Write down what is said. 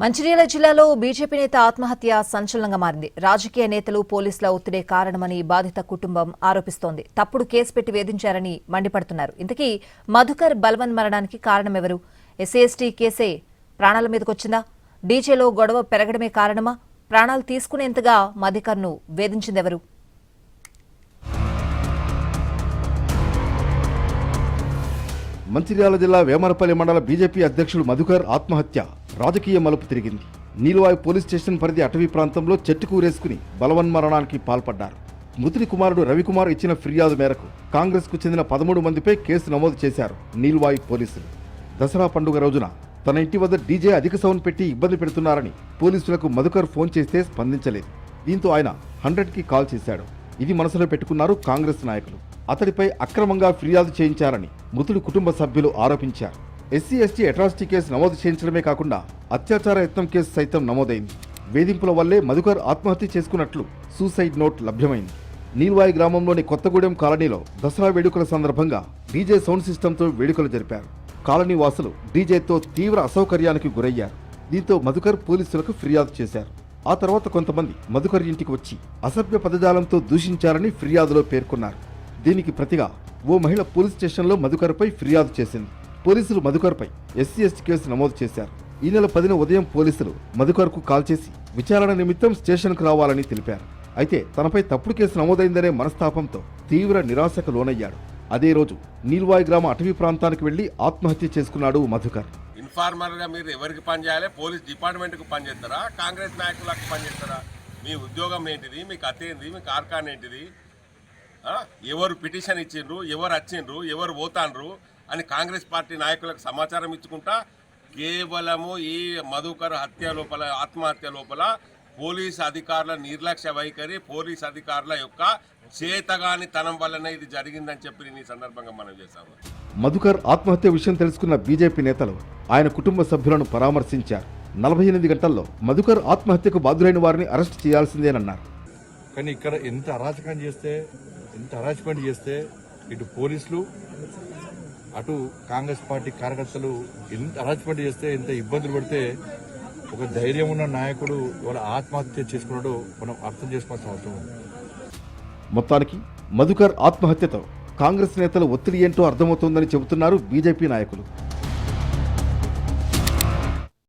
మంచిర్యాల జిల్లాలో బీజేపీ నేత ఆత్మహత్య సంచలనంగా మారింది. రాజకీయ నేతలు పోలీసుల ఒత్తిడే కారణమని బాధిత కుటుంబం ఆరోపిస్తోంది. తప్పుడు కేసు పెట్టి వేధించారని మండిపడుతున్నారు. ఇంతకీ మధుకర్ బల్వన్ మరణానికి కారణమెవరు? ఎస్సీఎస్టీ కేసే ప్రాణాల మీదకొచ్చిందా? డీజేలో గొడవ పెరగడమే కారణమా? ప్రాణాలు తీసుకునేంతగా మధుకర్ను వేధించిందెవరు? మంచిర్యాల జిల్లా వేమరపల్లి మండల బీజేపీ అధ్యక్షుడు మధుకర్ ఆత్మహత్య. రాజకీయ మలుపు తిరిగింది. నీలువాయి పోలీస్ స్టేషన్ పరిధి అటవీ ప్రాంతంలో చెట్టుకు ఊరేసుకుని బలవన్మరణానికి పాల్పడ్డారు. మృతుని కుమారుడు రవికుమార్ ఇచ్చిన ఫిర్యాదు మేరకు కాంగ్రెస్కు చెందిన పదమూడు మందిపై కేసు నమోదు చేశారు నీల్వాయి పోలీసులు. దసరా పండుగ రోజున తన ఇంటి వద్ద డీజే అధిక సౌండ్ పెట్టి ఇబ్బంది పెడుతున్నారని పోలీసులకు మధుకర్ ఫోన్ చేస్తే స్పందించలేదు. దీంతో ఆయన హండ్రెడ్కి కాల్ చేశాడు. ఇది మనసులో పెట్టుకున్నారు కాంగ్రెస్ నాయకులు. అతడిపై అక్రమంగా ఫిర్యాదు చేయించారని మృతుడి కుటుంబ సభ్యులు ఆరోపించారు. ఎస్సీ ఎస్టీ అట్రాసిటీ కేసు నమోదు చేయించడమే కాకుండా అత్యాచార యత్నం కేసు సైతం నమోదైంది. వేధింపుల వల్లే మధుకర్ ఆత్మహత్య చేసుకున్నట్లు సూసైడ్ నోట్ లభ్యమైంది. నీల్వాయి గ్రామంలోని కొత్తగూడెం కాలనీలో దసరా వేడుకల సందర్భంగా డీజే సౌండ్ సిస్టంతో వేడుకలు జరిపారు. కాలనీ వాసులు డీజేతో తీవ్ర అసౌకర్యానికి గురయ్యారు. దీంతో మధుకర్ పోలీసులకు ఫిర్యాదు చేశారు. ఆ తర్వాత కొంతమంది మధుకర్ ఇంటికి వచ్చి అసభ్య పదజాలంతో దూషించారని ఫిర్యాదులో పేర్కొన్నారు. దీనికి ప్రతిగా ఓ మహిళ పోలీస్ స్టేషన్లో మధుకర్పై ఫిర్యాదు చేసింది. పోలీసులు మధుకర్పై ఎస్సీ ఎస్టీ కేసు నమోదు చేశారు. ఈ నెల పదిన ఉదయం పోలీసులు మధుకర్కు కాల్ చేసి విచారణ నిమిత్తం స్టేషన్కు రావాలని తెలిపారు. అయితే తనపై తప్పుడు కేసు నమోదైందనే మనస్తాపంతో తీవ్ర నిరాశకు లోనయ్యాడు. అదే రోజు నీల్వాయి గ్రామ అటవీ ప్రాంతానికి వెళ్ళి ఆత్మహత్య చేసుకున్నాడు మధుకర్. ఇన్ఫార్మర్గా మీరు ఎవరికి పనిచేయాలి పోలీస్ డిపార్ట్మెంట్కు కాంగ్రెస్ నాయకులకు పనిచేస్తారా మీ ఉద్యోగం ఏంటిది? మీ కథ మీ కార్ఖాన్ ఏంటిది? ఎవరు పిటిషన్ ఇచ్చిండ్రు? ఎవరు వచ్చిండ్రు? ఎవరు పోతాండ్రు? అని కాంగ్రెస్ పార్టీ నాయకులకు సమాచారం ఇచ్చుకుంటా కేవలము ఈ మధుకర్ హత్య లోపల ఆత్మహత్య లోపల పోలీస్ అధికారుల నిర్లక్ష్య వైఖరి పోలీస్ అధికారుల యొక్క చేతగాని తనం వల్లనే ఇది జరిగిందని చెప్పి నేను ఈ సందర్భంగా మనం చేశాము మధుకర్ ఆత్మహత్య విషయం తెలుసుకున్న బీజేపీ నేతలు ఆయన కుటుంబ సభ్యులను పరామర్శించారు. నలభై ఎనిమిది గంటల్లో మధుకర్ ఆత్మహత్యకు బాధ్యులైన వారిని అరెస్ట్ చేయాల్సిందేనన్నారు కానీ ఇక్కడ ఎంత అరాచకం చేస్తే ఎంత అరాచకం చేస్తే ఇటు పోలీసులు అటు కాంగ్రెస్ పార్టీ కార్యకర్తలు ఎంత అరాచకం చేస్తే ఎంత ఇబ్బందులు పడితే ఒక ధైర్యం ఉన్న నాయకుడు వాళ్ళ ఆత్మహత్య చేసుకున్నాడు మనం అర్థం చేసుకోవాల్సిన అవసరం ఉంది. మొత్తానికి మధుకర్ ఆత్మహత్యతో కాంగ్రెస్ నేతల ఒత్తిడి ఏంటో అర్థమవుతోందని చెబుతున్నారు బీజేపీ నాయకులు.